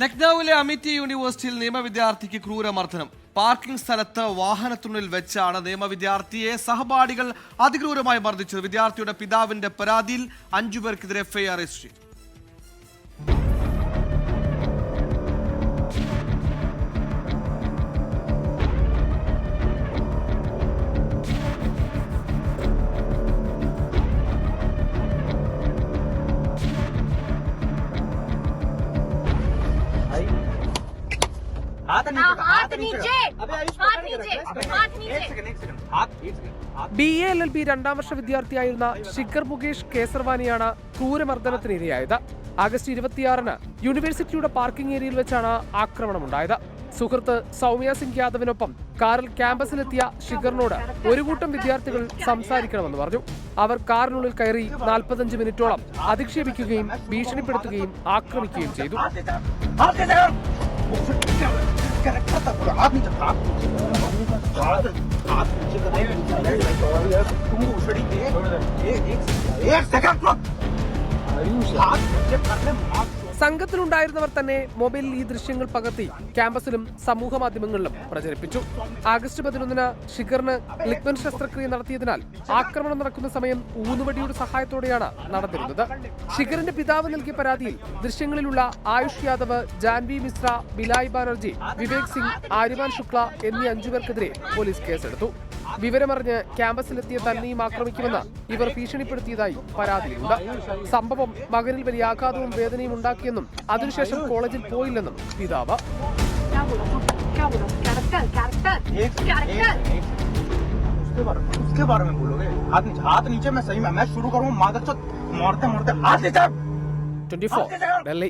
ലക്നൌവിലെ അമിറ്റി യൂണിവേഴ്സിറ്റിയിൽ നിയമവിദ്യാർത്ഥിക്ക് ക്രൂരമർദ്ദനം. പാർക്കിംഗ് സ്ഥലത്ത് വാഹനത്തിനുള്ളിൽ വെച്ചാണ് നിയമവിദ്യാർത്ഥിയെ സഹപാഠികൾ അതിക്രൂരമായി മർദ്ദിച്ചത്. വിദ്യാർത്ഥിയുടെ പിതാവിന്റെ പരാതിയിൽ അഞ്ചുപേർക്കെതിരെ എഫ്ഐആർ രജിസ്റ്റർ ചെയ്തു. B A L L B രണ്ടാം വർഷ വിദ്യാർത്ഥിയായിരുന്ന ശിഖർ മുകേഷ് കേസർവാനിയാണ് ക്രൂരമർദ്ദനത്തിനിരയായത് ആഗസ്റ്റ് ഇരുപത്തിയാറിന് യൂണിവേഴ്സിറ്റിയുടെ പാർക്കിംഗ് ഏരിയയിൽ വെച്ചാണ് ആക്രമണമുണ്ടായത്. സുഹൃത്ത് സൗമ്യ സിംഗ് യാദവിനൊപ്പം കാറിൽ ക്യാമ്പസിലെത്തിയ ശിഖറിനോട് ഒരു കൂട്ടം വിദ്യാർത്ഥികൾ സംസാരിക്കണമെന്ന് പറഞ്ഞു. അവർ കാറിനുള്ളിൽ കയറി നാൽപ്പത്തഞ്ച് മിനിറ്റോളം അധിക്ഷേപിക്കുകയും ഭീഷണിപ്പെടുത്തുകയും ആക്രമിക്കുകയും ചെയ്തു. करता था पूरा हाथ नीचे हाथ नीचे हाथ हाथ नीचे कर तुम उछड़ी के एक एक सेकंड रुक आयुष हाथ नीचे करने माफ़ സംഘത്തിലുണ്ടായിരുന്നവർ തന്നെ മൊബൈലിൽ ഈ ദൃശ്യങ്ങൾ പകർത്തി ക്യാമ്പസിലും സമൂഹ മാധ്യമങ്ങളിലും പ്രചരിപ്പിച്ചു. ആഗസ്റ്റ് പതിനൊന്നിന് ഷിഖറിന് ലിക്വൻ ശസ്ത്രക്രിയ നടത്തിയതിനാൽ ആക്രമണം നടക്കുന്ന സമയം ഊന്നുവടിയുടെ സഹായത്തോടെയാണ് നടന്നിരുന്നത്. ഷിഖറിന്റെ പിതാവ് നൽകിയ പരാതിയിൽ ദൃശ്യങ്ങളിലുള്ള ആയുഷ് യാദവ് ജാൻവി മിശ്ര ബിലായ് ബാനർജി വിവേക് സിംഗ് ആര്യമാൻ ശുക്ല എന്നീ അഞ്ചുപേർക്കെതിരെ പോലീസ് കേസെടുത്തു. വിവരമറിഞ്ഞ് ക്യാമ്പസിലെത്തിയ തന്നെയും ആക്രമിക്കുമെന്ന് ഇവർ ഭീഷണിപ്പെടുത്തിയതായി പരാതിയുണ്ട് സംഭവം മകനിൽ വലിയ ആഘാതവും വേദനയും ഉണ്ടാക്കിയെന്നും അതിനുശേഷം കോളേജിൽ പോയില്ലെന്നും പിതാവ് क्या बोला तू क्या बोला कैरेक्टर कैरेक्टर एक कैरेक्टर एक उसके बारे में उसके बारे में बोलोगे हाथ नीचे हाथ नीचे मैं सही में मैं शुरू करूँ मादर चौथ मारते मारते हाथ नीचे ട്വന്റി ഫോർ ഡൽഹി